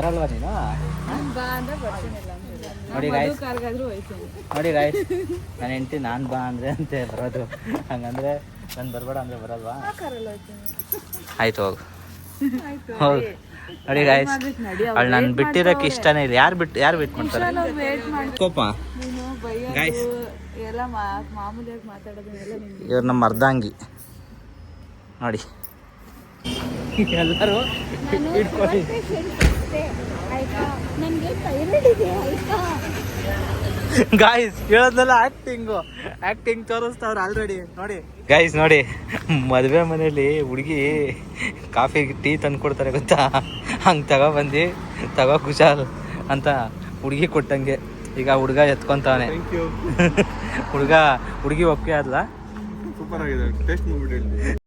ಬರಲ್ವಾ ನೀನು? ನೋಡಿ ಹೋಯ್ತೀನಿ. ನೋಡಿ ಗಾಯ್ಸ್ ನನ್ನ ಹೆಂಡತಿ ನಾನು ಬಾ ಅಂದರೆ ಅಂತೆ ಬರೋದು. ಹಂಗಂದ್ರೆ ನಾನು ಬರಬೇಡ ಅಂದರೆ ಬರಲ್ವಾ? ಆಯ್ತು ಹೋಗು. ಹೌದು ನೋಡಿ ಗಾಯ್ಸ್ ನಡಿ ಅವಳು ನಾನು ಬಿಟ್ಟಿರೋಕೆ ಇಷ್ಟನೇ ಇಲ್ಲ. ಯಾರು ಬಿಟ್ಟು ಯಾರು ಬಿಟ್ಟು ಮಾಡ್ತಾರೆ? ಕೋಪ. ನೀನು ಗಾಯ್ಸ್ ಇವ್ರು ನಮ್ಮ ಅರ್ಧಾಂಗಿ. ನೋಡಿ. ಎಲ್ಲರೂ ಇಟ್ಕೊಳ್ಳಿ. ನನಗೆ ಥೈರಾಯ್ಡ್ ಇದೆ ಆಯ್ತಾ? ಗಾಯ್ಸ್ ಹೇಳೋದಲ್ಲ ಆಕ್ಟಿಂಗು ಆಕ್ಟಿಂಗ್ ತೋರಿಸ್ತಾವ್ರು ಆಲ್ರೆಡಿ ನೋಡಿ. ಗಾಯ್ಸ್ ನೋಡಿ ಮದುವೆ ಮನೇಲಿ ಹುಡುಗಿ ಕಾಫಿ ಟೀ ತಂದು ಕೊಡ್ತಾರೆ ಗೊತ್ತಾ? ಹಂಗೆ ತಗೊಬಂದು ತಗೋ ಕುಶಾಲ್ ಅಂತ ಹುಡುಗಿ ಕೊಟ್ಟಂಗೆ. ಈಗ ಹುಡುಗ ಎತ್ಕೊಂತಾವನೆ. ಹುಡುಗ ಹುಡುಗಿ ಒಪ್ಪಿಗೆ ಆದ್ಲ? ಸೂಪರ್ ಆಗಿದೆ. ಟೇಸ್ಟ್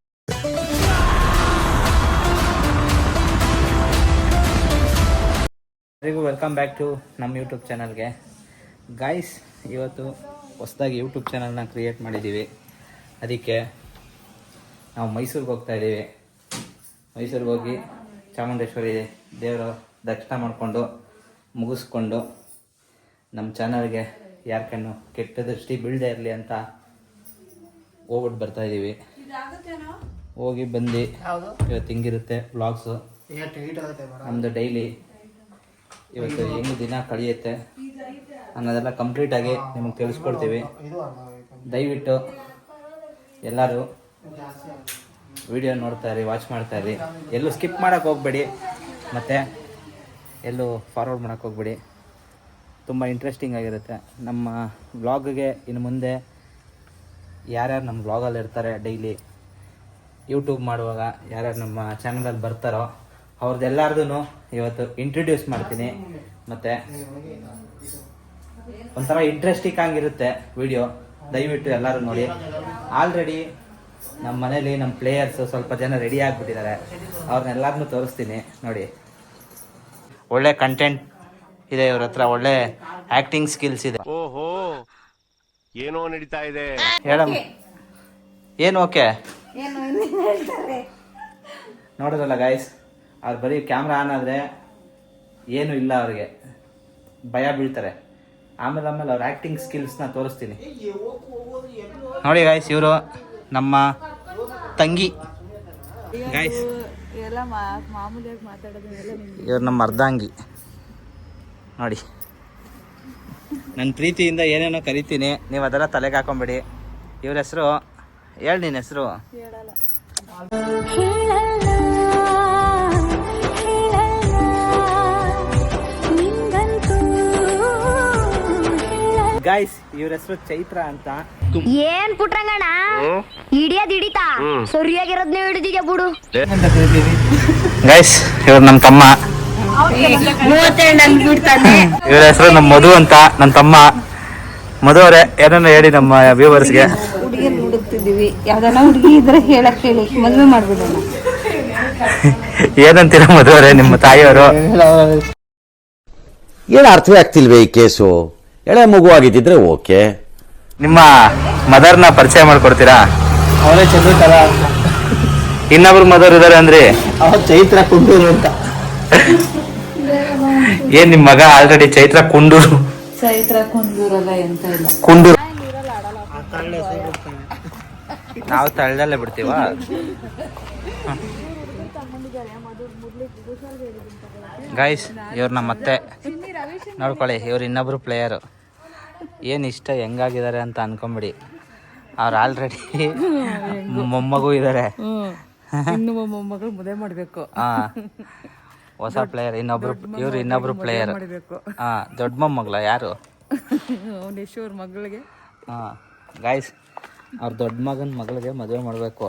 ಎಲ್ಲರಿಗೂ ವೆಲ್ಕಮ್ ಬ್ಯಾಕ್ ಟು ನಮ್ಮ ಯೂಟ್ಯೂಬ್ ಚಾನಲ್ಗೆ. ಗಾಯ್ಸ್ ಇವತ್ತು ಹೊಸದಾಗಿ ಯೂಟ್ಯೂಬ್ ಚಾನಲ್ನ ಕ್ರಿಯೇಟ್ ಮಾಡಿದ್ದೀವಿ. ಅದಕ್ಕೆ ನಾವು ಮೈಸೂರಿಗೆ ಹೋಗ್ತಾ ಇದ್ದೀವಿ. ಮೈಸೂರಿಗೆ ಹೋಗಿ ಚಾಮುಂಡೇಶ್ವರಿ ದೇವರ ದರ್ಶನ ಮಾಡಿಕೊಂಡು ಮುಗಿಸ್ಕೊಂಡು ನಮ್ಮ ಚಾನಲ್ಗೆ ಯಾರ ಕಣ್ಣು ಕೆಟ್ಟ ದೃಷ್ಟಿ ಬೀಳದೆ ಇರಲಿ ಅಂತ ಹೋಗ್ಬಿಟ್ಟು ಬರ್ತಾ ಇದ್ದೀವಿ. ಹೋಗಿ ಬಂದು ಇವತ್ತು ಹಿಂಗಿರುತ್ತೆ ಬ್ಲಾಗ್ಸು ನಮ್ಮದು ಡೈಲಿ ಇವತ್ತು ಹೆಂಗ್ ದಿನ ಕಳೆಯುತ್ತೆ ಅನ್ನೋದೆಲ್ಲ ಕಂಪ್ಲೀಟ್ ಆಗಿ ನಿಮಗೆ ತಿಳಿಸ್ಕೊಡ್ತೀವಿ. ದಯವಿಟ್ಟು ಎಲ್ಲರೂ ವಿಡಿಯೋ ನೋಡ್ತಾ ಇರಿ ವಾಚ್ ಮಾಡ್ತಾ ಇರಿ. ಎಲ್ಲೂ ಸ್ಕಿಪ್ ಮಾಡೋಕ್ಕೆ ಹೋಗ್ಬೇಡಿ, ಮತ್ತು ಎಲ್ಲೂ ಫಾರ್ವರ್ಡ್ ಮಾಡೋಕ್ಕೆ ಹೋಗ್ಬೇಡಿ. ತುಂಬ ಇಂಟ್ರೆಸ್ಟಿಂಗ್ ಆಗಿರುತ್ತೆ. ನಮ್ಮ ವ್ಲಾಗ್ಗೆ ಇನ್ನು ಮುಂದೆ ಯಾರ್ಯಾರು ನಮ್ಮ ವ್ಲಾಗಲ್ಲಿ ಇರ್ತಾರೆ ಡೈಲಿ ಯೂಟ್ಯೂಬ್ ಮಾಡುವಾಗ ಯಾರ್ಯಾರು ನಮ್ಮ ಚಾನಲಲ್ಲಿ ಬರ್ತಾರೋ ಅವ್ರದ್ದೆಲ್ಲಾರ್ದು ಇವತ್ತು ಇಂಟ್ರೊಡ್ಯೂಸ್ ಮಾಡ್ತೀನಿ. ಮತ್ತು ಒಂಥರ ಇಂಟ್ರೆಸ್ಟಿಂಗ್ ಆಗಿರುತ್ತೆ ವಿಡಿಯೋ ದಯವಿಟ್ಟು ಎಲ್ಲರೂ ನೋಡಿ. ಆಲ್ರೆಡಿ ನಮ್ಮ ಮನೇಲಿ ನಮ್ಮ ಪ್ಲೇಯರ್ಸ್ ಸ್ವಲ್ಪ ಜನ ರೆಡಿ ಆಗಿಬಿಟ್ಟಿದ್ದಾರೆ. ಅವ್ರನ್ನೆಲ್ಲರನ್ನೂ ತೋರಿಸ್ತೀನಿ. ನೋಡಿ. ಒಳ್ಳೆ ಕಂಟೆಂಟ್ ಇದೆ ಇವ್ರ ಹತ್ರ. ಒಳ್ಳೆ ಆಕ್ಟಿಂಗ್ ಸ್ಕಿಲ್ಸ್ ಇದೆ. ಓಹೋ ಏನೋ ನಡೀತಾ ಇದೆ. ಹೇಳಮ್ಮ. ಏನು ಓಕೆ ನೋಡೋದಲ್ಲ ಗಾಯ್ಸ್ ಅವ್ರು ಬರೀ ಕ್ಯಾಮ್ರಾ ಆನ್ ಆದರೆ ಏನೂ ಇಲ್ಲ ಅವ್ರಿಗೆ. ಭಯ ಬೀಳ್ತಾರೆ. ಆಮೇಲೆ ಆಮೇಲೆ ಅವ್ರ ಆ್ಯಕ್ಟಿಂಗ್ ಸ್ಕಿಲ್ಸ್ನ ತೋರಿಸ್ತೀನಿ. ನೋಡಿ ಗಾಯ್ಸ್ ಇವರು ನಮ್ಮ ತಂಗಿ. ಗಾಯ್ಸ್ ಇವ್ರು ನಮ್ಮ ಅರ್ಧಾಂಗಿ. ನೋಡಿ. ನನ್ನ ಪ್ರೀತಿಯಿಂದ ಏನೇನೋ ಕರಿತೀನಿ. ನೀವು ಅದೆಲ್ಲ ತಲೆಗೆ ಹಾಕೊಂಬೇಡಿ. ಇವ್ರ ಹೆಸರು ಹೇಳಿ ನಿನ್ನ ಹೆಸರು. ಗಾಯ್ಸ್ ಇವ್ರ ಹೆಸರು ಚೈತ್ರ ಅಂತ. ಏನ್ ಪುಟ್ರಂಗಣ್ಣ ಹಿಡಿಯೋದ್ ಹಿಡಿತಾ? ಸರಿಯಾಗಿರೋದ್ನ ಹಿಡಿದಿದ್ಯಾ ಬಿಡು? ಗೈಸ್ ಇವ್ರು ನಮ್ಮ ತಮ್ಮ. ಇವ್ರ ಹೆಸರು ನಮ್ಮ ಮಧು ಅಂತ ನನ್ನ ತಮ್ಮ. ಮಧು ಅವರೇ ಏನನ್ನ ಹೇಳಿ ನಮ್ಮ ವ್ಯೂವರ್ಸ್ಗೆ ಹುಡುಗಿನ ಹುಡುಕ್ತಿದ್ದೀವಿ. ಯಾವ್ದಾನ ಹುಡುಗಿ ಇದ್ರೆ ಹೇಳಕ್ ಹೇಳಿ. ಮದ್ವೆ ಮಾಡ್ಬಿಡೋಣ. ಏನಂತೀರ ಮಧು ಅವರೇ ನಿಮ್ಮ ತಾಯಿಯವರು? ಏನ್ ಅರ್ಥವೇ ಆಗ್ತಿಲ್ವೇ ಈ ಕೇಸು? ಎಳೆ ಮಗು ಆಗಿದ್ದಿದ್ರೆ ಓಕೆ. ನಿಮ್ಮ ಮದರ್ನ ಪರಿಚಯ ಮಾಡ್ಕೊಡ್ತೀರಾ? ಅವರೇ ಚಂದ್ರಕಲಾ ಅಂತ. ಇನ್ನೊಬ್ರು ಮದರ್ ಇದಾರೆ ಅಂದ್ರಿ? ಅವ್ರು ಚೈತ್ರ ಕುಂಡೂರು ಅಂತ. ಏನ್ ನಿಮ್ ಮಗ ಆಲ್ರೆಡಿ ಚೈತ್ರ ಕುಂಡೂರು? ಚೈತ್ರ ಕುಂದೂರಲ್ಲ ಎಂತ ಇಲ್ಲ. ಕುಂಡೂರು. ನಾವು ತಳ್ಳದಲ್ಲೇ ಬಿಡ್ತೀವ? ಗಾಯ್ಸ್ ಇವ್ರ ನಮ್ಮ ಮತ್ತೆ ನೋಡ್ಕೊಳ್ಳಿ ಇವ್ರು ಇನ್ನೊಬ್ರು ಪ್ಲೇಯರು ಏನು ಇಷ್ಟ ಹೆಂಗಾಗಿದ್ದಾರೆ ಅಂತ ಅನ್ಕೊಂಬಿಡಿ. ಅವ್ರು ಆಲ್ರೆಡಿ ಮೊಮ್ಮಗು ಇದ್ದಾರೆ ಮೊಮ್ಮಗಳು ಮುದೆ ಮಾಡಬೇಕು. ಹಾ ಹೊಸ ಪ್ಲೇಯರ್ ಇನ್ನೊಬ್ರು ಇವ್ರು ಇನ್ನೊಬ್ರು ಪ್ಲೇಯರ್ ಹಾಂ ದೊಡ್ಡ ಮೊಮ್ಮಗಳ ಯಾರು? ಅವ್ರ ಮಗಳಿಗೆ. ಹಾ ಗಾಯ್ಸ್ ಅವ್ರ ದೊಡ್ಡ ಮಗನ ಮಗಳಿಗೆ ಮದುವೆ ಮಾಡಬೇಕು.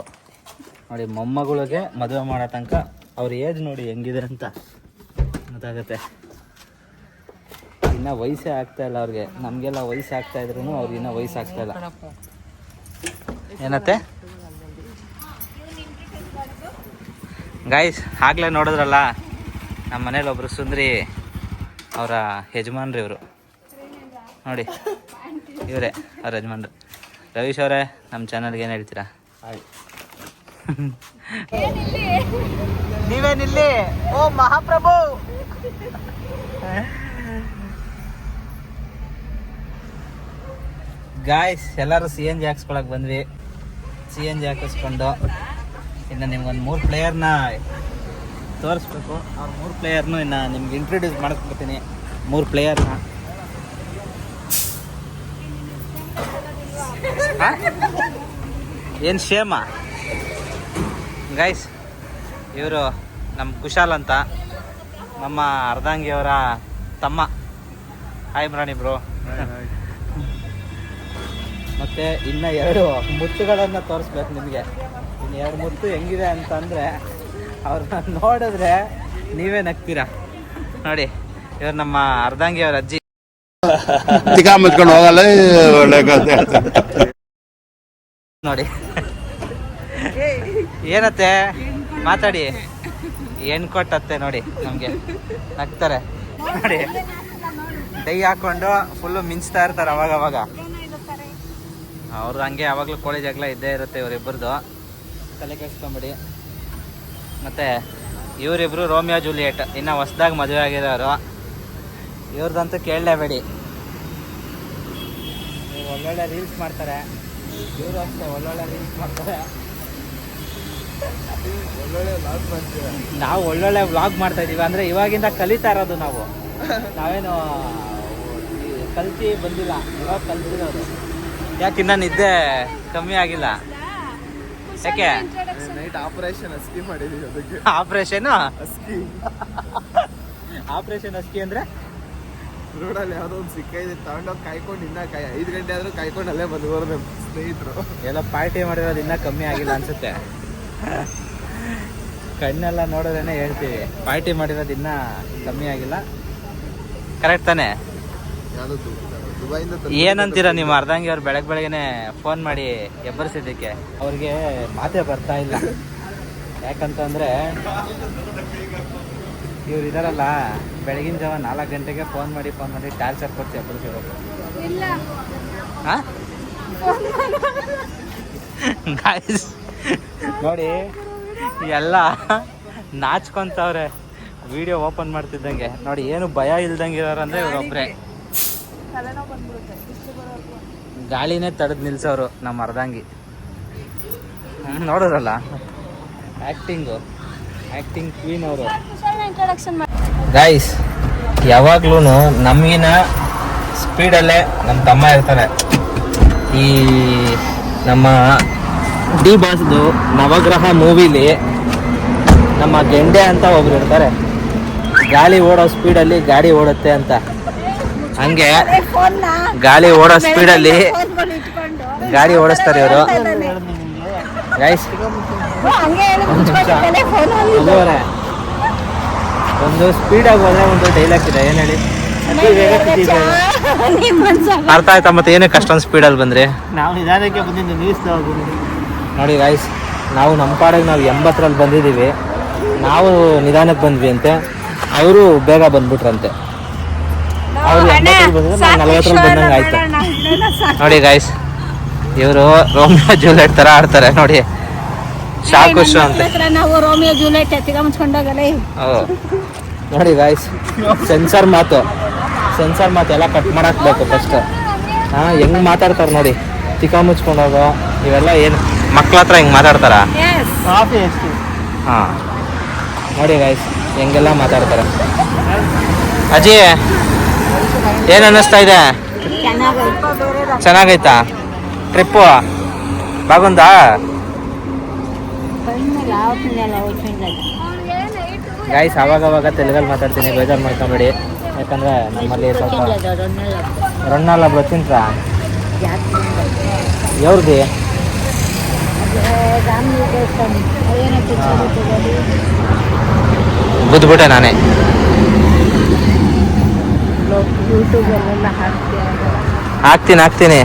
ನೋಡಿ ಮೊಮ್ಮಗಳಿಗೆ ಮದುವೆ ಮಾಡೋ ತನಕ ಅವ್ರ ಏಜ್ ನೋಡಿ ಹೆಂಗಿದೆ ಅಂತ ಗೊತ್ತಾಗತ್ತೆ. ಇನ್ನ ವಯಸ್ಸೇ ಆಗ್ತಾ ಇಲ್ಲ ಅವ್ರಿಗೆ. ನಮಗೆಲ್ಲ ವಯಸ್ಸು ಆಗ್ತಾ ಇದ್ರು ಅವ್ರಿಗೆ ಇನ್ನೂ ವಯಸ್ಸು ಆಗ್ತಾ ಇಲ್ಲ. ಏನತ್ತೆ? ಗಾಯ್ಸ್ ಆಗ್ಲೇ ನೋಡಿದ್ರಲ್ಲ ನಮ್ಮ ಮನೇಲಿ ಒಬ್ರು ಸುಂದ್ರಿ ಅವರ ಯಜಮಾನ್ರಿ ಇವರು. ನೋಡಿ ಇವರೇ ಅವ್ರ ಯಜಮಾನ್ರು. ರವೀಶ್ ಅವರೇ ನಮ್ಮ ಚಾನಲ್ಗೆ ಏನು ಹೇಳ್ತೀರಾ? ನೀವೇನಿಲ್ಲಿ? ಓ ಮಹಾಪ್ರಭು! ಗಾಯ್ಸ್ ಎಲ್ಲರೂ ಸಿ ಎನ್ ಜಿ ಹಾಕ್ಸ್ಕೊಳಕ್ ಬಂದ್ವಿ. ಸಿ ಎನ್ ಜಿ ಹಾಕಿಸ್ಕೊಂಡು ಇನ್ನು ನಿಮ್ಗೊಂದು ಮೂರು ಪ್ಲೇಯರ್ನ ತೋರಿಸ್ಬೇಕು. ಅವ್ರ ಮೂರು ಪ್ಲೇಯರ್ನು ಇನ್ನು ನಿಮ್ಗೆ ಇಂಟ್ರೊಡ್ಯೂಸ್ ಮಾಡಿಸ್ಬಿಡ್ತೀನಿ. ಮೂರು ಪ್ಲೇಯರ್ನ. ಏನು ಶೇಮ ಗೈಸ್ ಇವರು ನಮ್ಮ ಕುಶಾಲ್ ಅಂತ. ನಮ್ಮ ಅರ್ಧಾಂಗಿಯವರ ತಮ್ಮ. ಹಾಯ್ ಬ್ರಾಣಿ ಬ್ರೋ ಮತ್ತೆ ಇನ್ನ ಎರಡು ಮುತ್ತುಗಳನ್ನ ತೋರಿಸ್ಬೇಕು ನಿಮಗೆ. ಇನ್ನು ಎರಡು ಮುತ್ತು ಹೆಂಗಿದೆ ಅಂತಂದ್ರೆ ಅವ್ರನ್ನ ನೋಡಿದ್ರೆ ನೀವೇ ನಗ್ತೀರಾ? ನೋಡಿ ಇವ್ರು ನಮ್ಮ ಅರ್ಧಾಂಗಿ ಅವ್ರ ಅಜ್ಜಿ. ಮುಚ್ಕೊಂಡು ಹೋಗಲ್ಲ. ನೋಡಿ. ಏನತ್ತೆ? ಮಾತಾಡಿ. ಏನ್ ಕೊಟ್ಟತ್ತೆ ನೋಡಿ ನಮ್ಗೆ. ನಗ್ತಾರೆ. ನೋಡಿ. ಕೈ ಹಾಕೊಂಡು ಫುಲ್ಲು ಮಿಂಚ್ತಾ ಇರ್ತಾರೆ ಅವಾಗ ಅವಾಗ ಅವ್ರದ್ದು ಹಂಗೆ ಯಾವಾಗಲೂ ಕೋಳಿ ಜಗಳ ಇದ್ದೇ ಇರುತ್ತೆ ಇವರಿಬ್ಬರದು ತಲೆ ಕೆಡಿಸ್ಕೊಂಬಿಡಿ. ಮತ್ತು ಇವರಿಬ್ಬರು ರೋಮಿಯೋ ಜೂಲಿಯಟ್ ಇನ್ನು ಹೊಸ್ದಾಗಿ ಮದುವೆ ಆಗಿರೋರು. ಇವ್ರದ್ದಂತೂ ಕೇಳಲೇಬೇಡಿ ಒಳ್ಳೊಳ್ಳೆ ರೀಲ್ಸ್ ಮಾಡ್ತಾರೆ. ಇವರು ಅಷ್ಟೇ ಒಳ್ಳೊಳ್ಳೆ ರೀಲ್ಸ್ ಮಾಡ್ತಾರೆ. ನಾವು ಒಳ್ಳೊಳ್ಳೆ ವ್ಲಾಗ್ ಮಾಡ್ತಾ ಇದೀವಿ. ಅಂದ್ರೆ ಇವಾಗಿಂದ ಕಲಿತಾ ಇರೋದು ನಾವು. ನಾವೇನು ಕಲ್ತಿ ಬಂದಿಲ್ಲ. ಇವಾಗ ಕಲ್ತಿರೋದು. ಯಾಕಿನ್ನ ನಿದ್ದೆ ಕಮ್ಮಿ ಆಗಿಲ್ಲ? ಯಾಕೆ? ನೈಟ್ ಆಪರೇಷನ್ ಅಸ್ಕಿ ಮಾಡಿದೀವಿ ಅದಕ್ಕೆ. ಆಪರೇಷನ್? ಅಸ್ಕಿ. ಆಪರೇಷನ್ ಅಸ್ಕಿ ಅಂದ್ರೆ? ರೋಡಲ್ಲಿ ಯಾವ್ದೋ ಒಂದು ಸಿಕ್ಕೈದೆ ತಗೊಂಡೋಗಿ ಕಾಯ್ಕೊಂಡು ಇನ್ನ ಕಾಯ್ ಐದು ಗಂಟೆ ಆದ್ರೂ ಕಾಯ್ಕೊಂಡು ಅಲ್ಲೇ ಬಂದವರು ನಮ್ಮ ಸ್ನೇಹಿತರು. ಎಲ್ಲ ಪಾರ್ಟಿ ಮಾಡಿರೋದು ಇನ್ನೂ ಕಮ್ಮಿ ಆಗಿಲ್ಲ ಅನ್ಸುತ್ತೆ. ಕಣ್ಣೆಲ್ಲ ನೋಡೋದೇನೆ ಹೇಳ್ತೀವಿ ಪಾರ್ಟಿ ಮಾಡಿರೋದು ಇನ್ನೂ ಕಮ್ಮಿ ಆಗಿಲ್ಲ. ಕರೆಕ್ಟ್ ತಾನೆ? ಯಾವ್ದು ಏನಂತೀರ ನೀವು? ಅರ್ಧಂಗಿ ಅವ್ರು ಬೆಳಗ್ಗೆ ಬೆಳಗ್ಗೆನೆ ಫೋನ್ ಮಾಡಿ ಎಬ್ಬರಿಸಿದ್ದಕ್ಕೆ. ಅವ್ರಿಗೆ ಮಾತೇ ಬರ್ತಾ ಇಲ್ಲ. ಯಾಕಂತಂದ್ರೆ ಇವ್ರು ಇದಾರಲ್ಲ ಬೆಳಗಿನ ಜಾವ ನಾಲ್ಕು ಗಂಟೆಗೆ ಫೋನ್ ಮಾಡಿ ಫೋನ್ ಮಾಡಿ ಟಾರ್ಚರ್ ಕೊಡ್ತೀವಿ ಎಬ್ಬರಿಸಿರೋದು ಹಾ Guys, ನೋಡಿ ಎಲ್ಲ ನಾಚ್ಕೊಂತವ್ರೆ. Video open ಮಾಡ್ತಿದ್ದಂಗೆ. ನೋಡಿ ಏನು ಭಯ ಇಲ್ದಂಗೆ ಇರೋರಂದ್ರೆ ಇವ್ರೊಬ್ರೆ. ಗಾಳಿನೇ ತಡೆದು ನಿಲ್ಸೋರು ನಮ್ಮ ಅರ್ಧಂಗಿ. ನೋಡೋರಲ್ಲ? ಆ್ಯಕ್ಟಿಂಗು ಆ್ಯಕ್ಟಿಂಗ್ ಕ್ವೀನ್ ಅವರು. ಗಾಯ್ಸ್ ಯಾವಾಗ್ಲೂ ನಮಗಿನ ಸ್ಪೀಡಲ್ಲೇ ನಮ್ಮ ತಮ್ಮ ಇರ್ತಾರೆ. ಈ ನಮ್ಮ ಡಿ ಬಾಸ್ದು ನವಗ್ರಹ ಮೂವಿಲಿ ನಮ್ಮ ಗೆಂಡೆ ಅಂತ ಒಬ್ರು ಇರ್ತಾರೆ. ಗಾಳಿ ಓಡೋ ಸ್ಪೀಡಲ್ಲಿ ಗಾಡಿ ಓಡುತ್ತೆ ಅಂತ. ಹಂಗೆ ಗಾಳಿ ಓಡೋ ಸ್ಪೀಡಲ್ಲಿ ಗಾಡಿ ಓಡಿಸ್ತಾರೆ ಇವರು ಗೈಸ್ ಒಂದು ಸ್ಪೀಡಾಗಿ ಹೋದ್ರೆ ಒಂದು ಡೈಲಾಗ್ ಇದೆ. ಏನ್ ಹೇಳಿ? ಅರ್ಥ ಆಯ್ತಾ ಮತ್ತೆ ಏನಕ್ಕೆ ಅಷ್ಟೊಂದು ಸ್ಪೀಡಲ್ಲಿ ಬಂದ್ರಿ? ನಾವು ನಿಧಾನಕ್ಕೆ ಬಂದಿದ್ದು ನ್ಯೂಸ್ ನೋಡಿ ಗಾಯ್ಸ್ ನಾವು ನಮ್ಮ ಪಾಡಿಗೆ ನಾವು ಎಂಬತ್ತರಲ್ಲಿ ಬಂದಿದ್ದೀವಿ. ನಾವು ನಿಧಾನಕ್ಕೆ ಬಂದ್ವಿ ಅಂತೆ. ಅವರು ಬೇಗ ಬಂದ್ಬಿಟ್ರಂತೆ ಅವ್ರು ಎಂಬತ್ತರಲ್ಲಿ ಬಂದ್ರೆ ನಾವು ನಲ್ವತ್ತರಲ್ಲಿ ಬಂದಂಗೆ ಆಯ್ತು. ನೋಡಿ ಗಾಯ್ಸ್ ಇವರು ರೋಮಿಯೋ ಜೂಲಿಯಟ್ ತರ ಆಡ್ತಾರೆ ನೋಡಿ. ಶಾಕು ಶೋ ಅಂತ. ನಾವು ರೋಮಿಯೋ ಜೂಲಿಯಟ್ ಎತ್ತಿಗ ಮುಚ್ಕೊಂಡೋಗಲ್ಲ ನೋಡಿ ಗಾಯ್ಸ್ ಸೆನ್ಸರ್ ಮಾತು. ಸೆನ್ಸರ್ ಮಾತು ಎಲ್ಲ ಕಟ್ ಮಾಡಾಕ್ಬೇಕು ಫಸ್ಟ್ ಹಾ ಹೆಂಗ್ ಮಾತಾಡ್ತಾರೆ ನೋಡಿ. ಚಿಕ್ಕ ಮುಚ್ಕೊಂಡೋಗೋ ಇವೆಲ್ಲ ಏನು? ಮಕ್ಳ ಹತ್ರ ಹಿಂಗ್ ಮಾತಾಡ್ತಾರ? ಹಾಂ. ನೋಡಿ ಗಾಯ್ಸ್ ಹೆಂಗೆಲ್ಲ ಮಾತಾಡ್ತಾರೆ. ಅಜ್ಜಿ ಏನ್ ಅನ್ನಿಸ್ತಾ ಇದೆ? ಚೆನ್ನಾಗೈತಾ. ಟ್ರಿಪ್ಪು ಬಾಗುಂದಾ? ಗಾಯ್ಸ್ ಅವಾಗ ಅವಾಗ ತೆಲುಗಲ್ಲಿ ಮಾತಾಡ್ತೀನಿ ಬೇಜಾರು ಮಾಡ್ಕೊಂಬೇಡಿ. ಯಾಕಂದ್ರೆ ನಮ್ಮಲ್ಲಿ ಸ್ವಲ್ಪ ರಣ್ಣಲ್ಲ ಬರ್ತೀನಿ ಸಾ ಯಾವ್ದು ಬುದ್ಬಿಟ್ಟೆ ನಾನೇ. ಹಾಕ್ತೀನಿ ಹಾಕ್ತೀನಿ.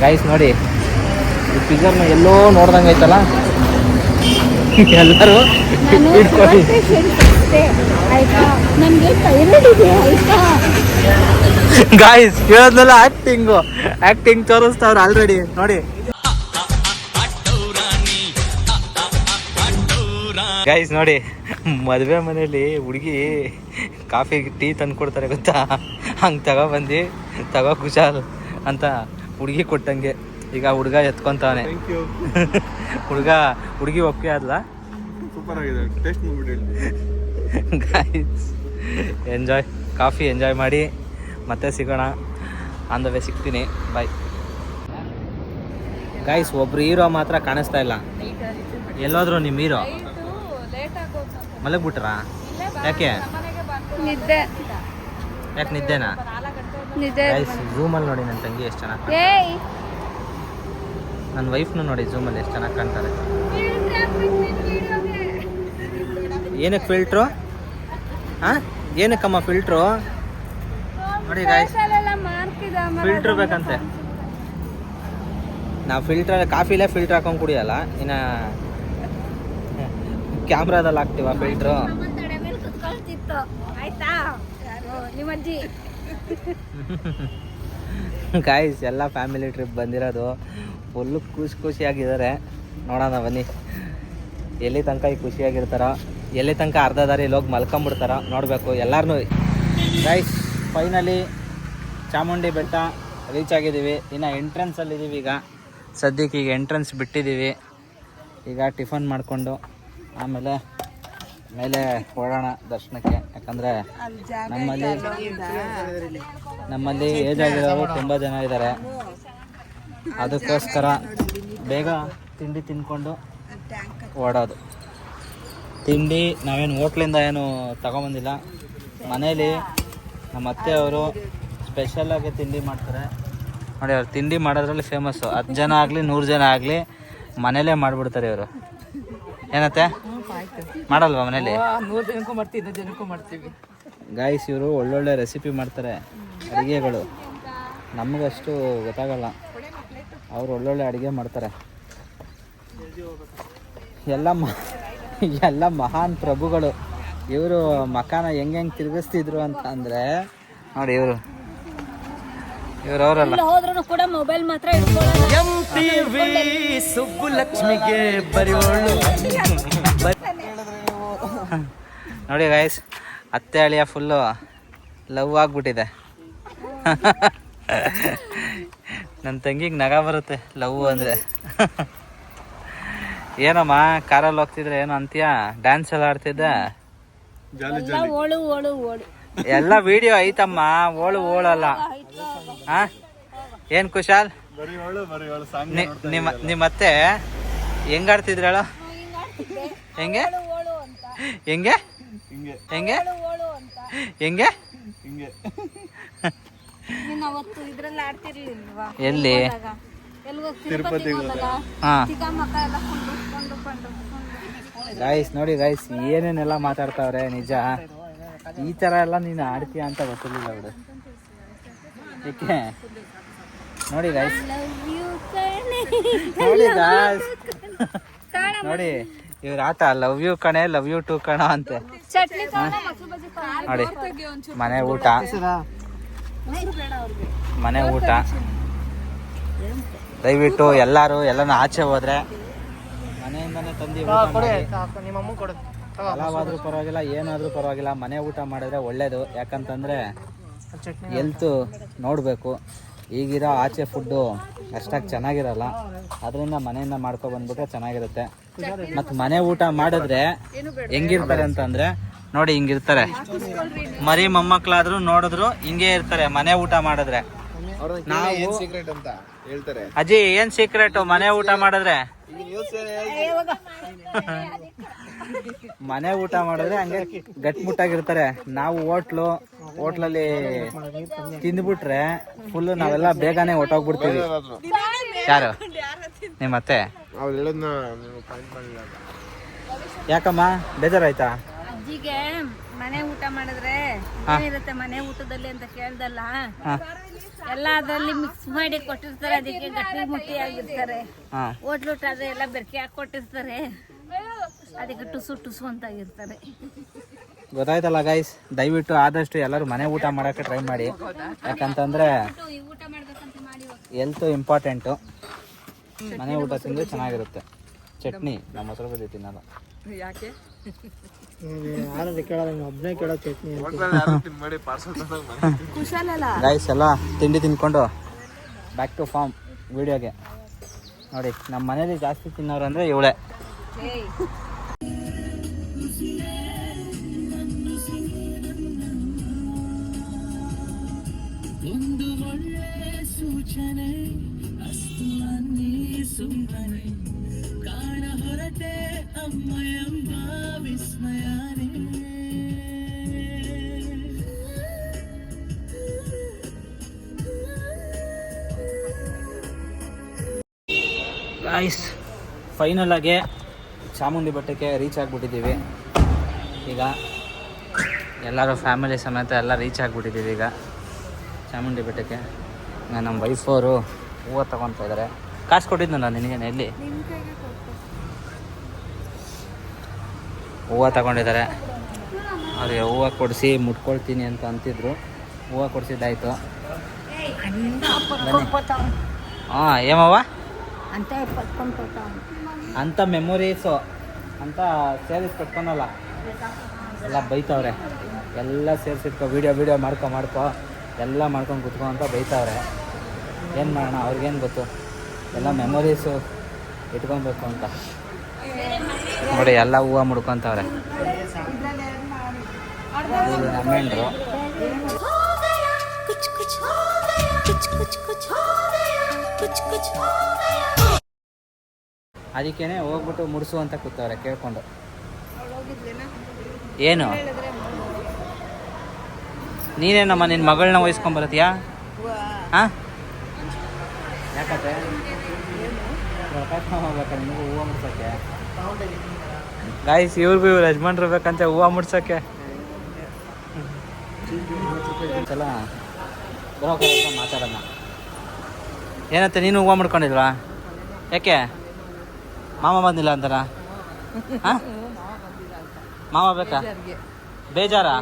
ಗೈಸ್ ನೋಡಿ ಈ ಫಿಗರ್ನ ಎಲ್ಲೋ ನೋಡ್ದಂಗೆ ಐತಲ್ಲ? ಎಲ್ಲರೂ ಇಟ್ಕೊಳ್ಳಿ ಗಾಯ್ಸ್ ಹೇಳದ್ನಲ್ಲ ಆಕ್ಟಿಂಗು ಆಕ್ಟಿಂಗ್ ತೋರಿಸ್ತಾವ್ರ ಆಲ್ರೆಡಿ ನೋಡಿ. ಗೈಸ್ ನೋಡಿ ಮದುವೆ ಮನೆಯಲ್ಲಿ ಹುಡುಗಿ ಕಾಫಿ ಟೀ ತಂದು ಕೊಡ್ತಾರೆ ಗೊತ್ತಾ? ಹಂಗೆ ತಗೊಬಂದು ತಗೋ ಕುಶಾಲ್ ಅಂತ ಹುಡುಗಿ ಕೊಟ್ಟಂಗೆ. ಈಗ ಹುಡುಗ ಎತ್ಕೊಂತಾವನೆ. ಥ್ಯಾಂಕ್ ಯು ಹುಡುಗ ಹುಡುಗಿ ಒಪ್ಪಿಗೆ ಆದ್ಲ? ಸೂಪರ್ ಆಗಿದೆ. ಟೇಸ್ಟ್ ಎಂಜಾಯ್ ಕಾಫಿ ಎಂಜಾಯ್ ಮಾಡಿ ಮತ್ತೆ ಸಿಗೋಣ. ಆನ್ ದ ವೇ ಸಿಗ್ತೀನಿ. ಬಾಯ್ ಗಾಯ್ಸ್ ಒಬ್ರು ಹೀರೋ ಮಾತ್ರ ಕಾಣಿಸ್ತಾ ಇಲ್ಲ. ಎಲ್ಲೋದ್ರು ನಿಮ್ಮ ಹೀರೋ? ಮಲಗ್ಬಿಟ್ರಾ? ಯಾಕೆ? ನಿದ್ದೆ. ಯಾಕೆ ನಿದ್ದೆನಾ? ನಿದ್ದೆ. ಝೂಮಲ್ಲಿ ನೋಡಿ ನನ್ನ ತಂಗಿ ಎಷ್ಟು ಚೆನ್ನಾಗಿ ನನ್ನ ವೈಫ್ನು ನೋಡಿ ಝೂಮಲ್ಲಿ ಎಷ್ಟು ಚೆನ್ನಾಗಿ ಕಾಣ್ತಾರೆ ಏನಕ್ಕೆ ಫಿಲ್ಟ್ರು ಹಾಂ ಏನಕ್ಕಮ್ಮ ಫಿಲ್ಟ್ರು ನೋಡಿ ಗಾಯ್ಸ್ ಫಿಲ್ಟ್ರ್ ಬೇಕಂತೆ. ನಾವು ಫಿಲ್ಟರ್ ಕಾಫಿಲೇ ಫಿಲ್ಟ್ರ್ ಹಾಕೊಂಡು ಕುಡಿಯಲ್ಲ. ಇನ್ನು ಕ್ಯಾಮ್ರಾದಲ್ಲಿ ಹಾಕ್ತೀವ ಫಿಲ್ಟ್ರು ತಡೆ ಮೇಲೆ ಕುತ್ಕೊಳ್ತಿತ್ತು ಆಯ್ತಾ ಯಾರು ನಿಮ್ಮಜ್ಜಿ. ಗಾಯ್ಸ್ ಎಲ್ಲ ಫ್ಯಾಮಿಲಿ ಟ್ರಿಪ್ ಬಂದಿರೋದು. ಫುಲ್ಲು ಖುಷಿ ಖುಷಿಯಾಗಿದ್ದಾರೆ. ನೋಡೋಣ ಬನ್ನಿ. ಎಲ್ಲಿ ತನಕ ಈ ಖುಷಿಯಾಗಿರ್ತಾರೋ, ಎಲ್ಲಿ ತನಕ ಅರ್ಧ ಇಲ್ಲಿ ಹೋಗಿ ಮಲ್ಕೊಂಬಿಡ್ತಾರೋ ನೋಡಬೇಕು. ಎಲ್ಲರೂ ಗೈಸ್ ಫೈನಲಿ ಚಾಮುಂಡಿ ಬೆಟ್ಟ ರೀಚ್ ಆಗಿದ್ದೀವಿ. ಇನ್ನು ಎಂಟ್ರೆನ್ಸಲ್ಲಿ ಇದ್ದೀವಿ ಈಗ. ಸದ್ಯಕ್ಕೆ ಈಗ ಎಂಟ್ರೆನ್ಸ್ ಬಿಟ್ಟಿದ್ದೀವಿ. ಈಗ ಟಿಫನ್ ಮಾಡಿಕೊಂಡು ಆಮೇಲೆ ಮೇಲೆ ಓಡೋಣ ದರ್ಶನಕ್ಕೆ. ಯಾಕಂದ್ರೆ ನಮ್ಮಲ್ಲಿ ನಮ್ಮಲ್ಲಿ ಏಜ್ ಆಗಿರೋರು ತುಂಬ ಜನ ಇದ್ದಾರೆ ಅದಕ್ಕೋಸ್ಕರ ಬೇಗ ತಿಂಡಿ ತಿನ್ಕೊಂಡು ಓಡೋದು. ತಿಂಡಿ ನಾವೇನು ಹೋಟ್ಲಿಂದ ಏನು ತಗೊಂಬಂದಿಲ್ಲ. ಮನೇಲಿ ನಮ್ಮ ಅತ್ತೆ ಅತ್ತೆಯವರು ಸ್ಪೆಷಲಾಗಿ ತಿಂಡಿ ಮಾಡ್ತಾರೆ. ನೋಡಿ ಅವ್ರು ತಿಂಡಿ ಮಾಡೋದ್ರಲ್ಲಿ ಫೇಮಸ್ಸು ಹತ್ತು ಜನ ಆಗಲಿ ನೂರು ಜನ ಆಗಲಿ ಮನೇಲೇ ಮಾಡಿಬಿಡ್ತಾರೆ ಇವರು. ಏನತ್ತೆ? ಮಾಡಲ್ವಾ ಮನೇಲಿ ಗಾಯ್ಸ್ ಇವರು ಒಳ್ಳೊಳ್ಳೆ ರೆಸಿಪಿ ಮಾಡ್ತಾರೆ ಅಡುಗೆಗಳು. ನಮಗಷ್ಟು ಗೊತ್ತಾಗಲ್ಲ. ಅವ್ರು ಒಳ್ಳೊಳ್ಳೆ ಅಡುಗೆ ಮಾಡ್ತಾರೆ. ಎಲ್ಲ ಎಲ್ಲ ಮಹಾನ್ ಪ್ರಭುಗಳು. ಇವರು ಮಕಾನ ಹೆಂಗೆ ಹೆಂಗೆ ತಿರುಗಿಸ್ತಿದ್ರು ಅಂತ ಅಂದರೆ ನೋಡಿ ಇವರು. ಹೋದ್ರು ಕೂಡ ಮೊಬೈಲ್ ಮಾತ್ರ ಬರೆಯೋಳು. ನೋಡಿ ಗಾಯ್ಸ್ ಅತ್ತೆ ಅಳಿಯ ಫುಲ್ಲು ಲವ್ ಆಗ್ಬಿಟ್ಟಿದೆ. ನನ್ನ ತಂಗಿಗೆ ನಗ ಬರುತ್ತೆ ಲವ್ ಅಂದರೆ. ಏನಮ್ಮ ಕಾರಲ್ಲಿ ಹೋಗ್ತಿದ್ರೆ ಏನು ಅಂತೀಯ? ಡ್ಯಾನ್ಸ್ ಎಲ್ಲ ಆಡ್ತಿದ್ದೆ ಎಲ್ಲ ವಿಡಿಯೋ ಐತಮ್ಮ ಓಳು ಓಳಲ್ಲ. ಹಾ ಏನು ಕುಶಾಲ್? ನಿಮ್ಮ ನಿಮ್ಮತ್ತೆ ಹೆಂಗಾಡ್ತಿದ್ರು ಹೇಳು ಹೆಂಗೆ? ಹೆಂಗೆ? ಹಿಂಗೆ. ಹೆಂಗೆ? ಓಳು ಅಂತ ಹೆಂಗೆ? ಹಿಂಗೆ. ನೀನು ಅವತ್ತು ಇದ್ರಲ್ಲಿ ಆಡ್ತಿರ್ಲಿಲ್ವಾ? ಎಲ್ಲಿ? ಗಾಯ್ಸ್ ನೋಡಿ ಗಾಯ್ಸ್ ಏನೇನೆಲ್ಲ ಮಾತಾಡ್ತಾವ್ರೆ ನಿಜ? ಈ ತರ ಎಲ್ಲ ನೀನು ಆಡ್ತೀಯ ಅಂತ ಗೊತ್ತಿರ್ಲಿಲ್ಲ ಬಿಡು. ಏಕೆ? ನೋಡಿ ಗಾಯ್ಸ್ ನೋಡಿ ಗಾಯ್ಸ್ ನೋಡಿ ಇವ್ರ ಆಟ ಲವ್ ಯು ಕಣೆ ಲವ್ ಯು ಟು ಕಣ ಅಂತೆ. ನೋಡಿ ಮನೆ ಊಟ. ಮನೆ ಊಟ. ದಯವಿಟ್ಟು ಎಲ್ಲರೂ ಎಲ್ಲನೂ ಆಚೆ ಹೋದ್ರೆ ಮನೆಯಿಂದನೇ ತಂದಿ ನಿಮ್ಮ ಅಮ್ಮ ಕೊಡು. ಪಲಾವಾದ್ರೂ ಪರವಾಗಿಲ್ಲ ಏನಾದ್ರೂ ಪರವಾಗಿಲ್ಲ. ಮನೆ ಊಟ ಮಾಡಿದ್ರೆ ಒಳ್ಳೇದು. ಯಾಕಂತಂದ್ರೆ ಎಲ್ತು ನೋಡಬೇಕು. ಈಗಿರೋ ಆಚೆ ಫುಡ್ಡು ಅಷ್ಟಾಗಿ ಚೆನ್ನಾಗಿರಲ್ಲ. ಅದರಿಂದ ಮನೆಯಿಂದ ಮಾಡ್ಕೊ ಬಂದ್ಬಿಟ್ರೆ ಚೆನ್ನಾಗಿರುತ್ತೆ. ಮತ್ತು ಮನೆ ಊಟ ಮಾಡಿದ್ರೆ ಹೆಂಗಿರ್ತಾರೆ ಅಂತಂದರೆ ನೋಡಿ ಹಿಂಗಿರ್ತಾರೆ. ಮರಿ ಮೊಮ್ಮಕ್ಕಳಾದ್ರೂ ನೋಡಿದ್ರು ಹಿಂಗೆ ಇರ್ತಾರೆ ಮನೆ ಊಟ ಮಾಡಿದ್ರೆ. ಅವ್ರನ್ನ ನಾವು ಏನ್ ಸೀಕ್ರೆಟ್ ಅಂತ ಹೇಳ್ತಾರೆ. ಅಜ್ಜಿ ಏನ್ ಸೀಕ್ರೆಟ್ ಮನೆ ಊಟ ಮಾಡಿದ್ರೆ? ಮನೆ ಊಟ ಮಾಡಿದ್ರೆ ಹಂಗೆ ಗಟ್ಮುಟ್ಟಾಗಿರ್ತಾರೆ ನಾವು ಹೋಟ್ಲು ಹೋಟ್ಲಲ್ಲಿ ತಿಂದ್ಬಿಟ್ರೆ ಫುಲ್ ನಾವೆಲ್ಲ ಬೇಗನೆ ಹೊಟ್ಟೋಗ್ಬಿಡ್ತೀವಿ ಯಾರು? ನಿಮ್ಮ ಮತ್ತೆ ಯಾಕಮ್ಮ? ಬೇಜಾರಾಯ್ತಾ? ಅಜ್ಜಿಗೆ ಮನೆ ಊಟ ಮಾಡಿದ್ರೆ ಏನಿರುತ್ತೆ ಮನೆ ಊಟದಲ್ಲಿ ಅಂತ ಕೇಳ್ದಲ್ಲ? ಎಲ್ಲ ಅದರಲ್ಲಿ ಮಿಕ್ಸ್ ಮಾಡಿ ಕೊಟ್ಟಿರ್ತಾರೆ ಅದಕ್ಕೆ ಗಟ್ಟಿ ಮುಟ್ಟಿ ಆಗಿರ್ತಾರೆ. ಹೋಟ್ಲು ಊಟ ಆದ್ರೆ ಎಲ್ಲ ಬೆರಕೆ ಹಾಕಿ ಕೊಟ್ಟಿರ್ತಾರೆ. ಅದಕ್ಕೆ ಟುಸು ಟುಸು ಅಂತಾಗಿರ್ತಾರೆ. ಗೊತ್ತಾಯ್ತಲ್ಲ ಗೈಸ್ ದಯವಿಟ್ಟು ಆದಷ್ಟು ಎಲ್ಲರೂ ಮನೆ ಊಟ ಮಾಡೋಕ್ಕೆ ಟ್ರೈ ಮಾಡಿ. ಯಾಕಂತಂದರೆ ಊಟ ಮಾಡ್ಬೇಕಂತ ಮಾಡಿ ಎಲ್ತು ಇಂಪಾರ್ಟೆಂಟು ಮನೆ ಊಟ ತಿಂದು ಚೆನ್ನಾಗಿರುತ್ತೆ. ಚಟ್ನಿ ನಮ್ಮ ಮೊಸರು ಬದಿ ತಿನ್ನಲ್ಲ. ಯಾಕೆ? ಅಂತ. ಗೈಸ್ ಎಲ್ಲ ತಿಂಡಿ ತಿನ್ಕೊಂಡು ಬ್ಯಾಕ್ ಟು ಫಾರ್ಮ್ ವಿಡಿಯೋಗೆ ನೋಡಿ ನಮ್ಮ ಮನೇಲಿ ಜಾಸ್ತಿ ತಿನ್ನೋರು ಅಂದರೆ ಇವಳೆ. ಗಾಯ್ಸ್ ಫೈನಲ್ ಆಗಿ ಚಾಮುಂಡಿ ಬೆಟ್ಟಕ್ಕೆ ರೀಚ್ ಆಗಿಬಿಟ್ಟಿದ್ದೀವಿ. ಈಗ ಎಲ್ಲರೂ ಫ್ಯಾಮಿಲಿ ಸಮೇತ ಎಲ್ಲ ರೀಚ್ ಆಗಿಬಿಟ್ಟಿದ್ದೀವಿ ಈಗ. ಚಾಮುಂಡಿ ಬೆಟ್ಟಕ್ಕೆ. ಈಗ ನಮ್ಮ ವೈಫವರು ಅವರು ಹೂವು ತಗೊತಾ ಇದ್ದಾರೆ ಕಾಸು ಕೊಟ್ಟಿದ್ದು ನಾನು ನಿನಗೇನೆ ಎಲ್ಲಿ ಹೂವು ತಗೊಂಡಿದ್ದಾರೆ. ಅದೇ ಹೂವು ಕೊಡಿಸಿ ಮುಟ್ಕೊಳ್ತೀನಿ ಅಂತ ಅಂತಿದ್ರು. ಹೂವು ಕೊಡಿಸಿದ್ದಾಯ್ತು ಹಾಂ ಏಮವ್ವ ಅಂಥ ಮೆಮೊರೀಸು ಅಂತ ಸೇರಿಸಿ ಕಟ್ಕೊಳಲ್ಲ. ಎಲ್ಲ ಬೈತವ್ರೆ. ಎಲ್ಲ ಸೇರಿಸಿಟ್ಕೊ ವೀಡಿಯೋ ವೀಡಿಯೋ ಮಾಡ್ಕೊ ಮಾಡ್ಕೊ. ಎಲ್ಲ ಮಾಡ್ಕೊಂಡು ಕುತ್ಕೊ ಅಂತ ಬೈತವ್ರೆ. ಏನು ಮಾಡೋಣ, ಅವ್ರಿಗೇನು ಗೊತ್ತು? ಎಲ್ಲ ಮೆಮೊರೀಸು ಇಟ್ಕೊಬೇಕು ಅಂತ. ನೋಡಿ, ಎಲ್ಲ ಹೂವು ಮುಡ್ಕೊಂತವ್ರೆ. ಅದಕ್ಕೇನೆ ಹೋಗ್ಬಿಟ್ಟು ಮುಡಿಸು ಅಂತ ಕೂತವ್ರೆ, ಕೇಳ್ಕೊಂಡು. ಏನು? ನೀನೇನಮ್ಮ ನಿನ್ನ ಮಗಳನ್ನ ವಹಿಸ್ಕೊಂಬರತ್ತೀಯಾ? ಹಾಂ? ಯಾಕತ್ತೆ ಹೋಗ್ಬೇಕು ಹೂವು ಮುಡ್ಸೋಕ್ಕೆ? ಗಾಯ್ಸ್ ಇವ್ರಿಗೂ ಇವ್ರು ಯಜಮಾನ್ರು ಬೇಕಂತ ಹೂವು ಮುಡ್ಸೋಕ್ಕೆ. ಹತ್ರ ಮಾತಾಡೋಣ. ಏನತ್ತೆ, ನೀನು ಹೂವು ಮುಡ್ಕೊಂಡಿಲ್ವಾ? ಯಾಕೆ? ಮಾಮ ಬಂದಿಲ್ಲ ಅಂತಾರ? ಮಾಮ ಬೇಕಾ? ಬೇಜಾರಾ?